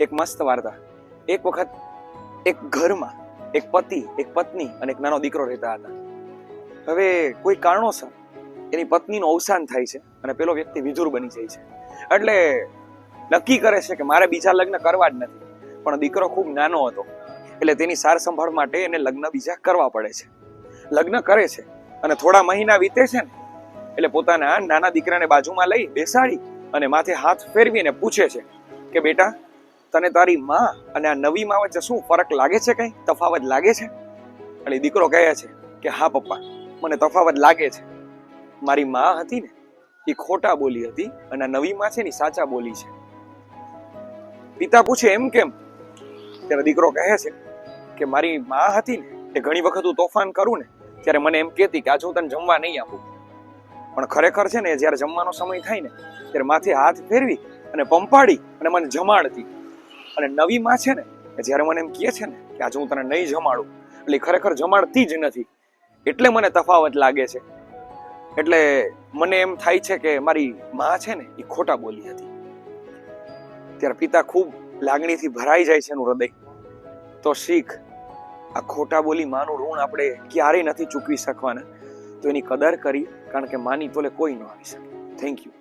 એક મસ્ત વાર્તા. એક વખત એક ઘરમાં એક પતિ, એક પત્ની અને એક નાનો દીકરો રહેતા હતા. હવે કોઈ કારણોસર એની પત્નીનું અવસાન થાય છે અને પેલો વ્યક્તિ વિધુર બની જાય છે. એટલે નક્કી કરે છે કે મારે બીજા લગ્ન કરવા જ નથી. પણ દીકરો ખૂબ નાનો હતો. એટલે તેની સાર સંભાળ માટે એને લગ્ન બીજા કરવા પડે છે. લગ્ન કરે છે અને થોડા મહિના વીતે છે ને, એટલે પોતાના નાના દીકરાને બાજુમાં લઈ બેસાડી અને માથે હાથ ફેરવીને પૂછે છે કે બેટા તને તારી માં અને આ નવી માં વચ્ચે શું ફરક લાગે છે કઈ? તફાવત લાગે છે? એટલે દીકરો કહે છે કે, હા, પપ્પા, મને તફાવત લાગે છે. મારી માં હતી ને, એ ખોટા બોલી હતી અને નવી માં છે ને સાચા બોલી છે. પિતા પૂછે એમ કેમ? ત્યારે દીકરો કહે છે કે, મારી માં હતી ને, એ ઘણી વખત હું તોફાન કરું ને, ત્યારે મને એમ કહેતી કે આજે હું તને જમવા નહીં આપું. પણ ખરેખર છે ને જ્યારે જમવાનો સમય થાય ને, ત્યારે માથે હાથ ફેરવી અને પંપાડી અને મને જમાડતી. અને નવી માં છે ને જ્યારે મને એમ કહે છે ને કે આજે હું તને નહીં જમાડું, એટલે ખરેખર જમાડતી જ નથી. એટલે મને તફાવત લાગે છે. એટલે મને એમ થાય છે કે મારી માં છે ને, એ ખોટા બોલી હતી. ત્યારે પિતા ખૂબ લાગણીથી ભરાઈ જાય છે એનું હૃદય. તો શીખ, આ ખોટા બોલી માનું ઋણ આપણે ક્યારેય નથી ચૂકવી શકવાના. તો એની કદર કરી, કારણ કે માની તોલે કોઈ ન આવી શકે. Thank you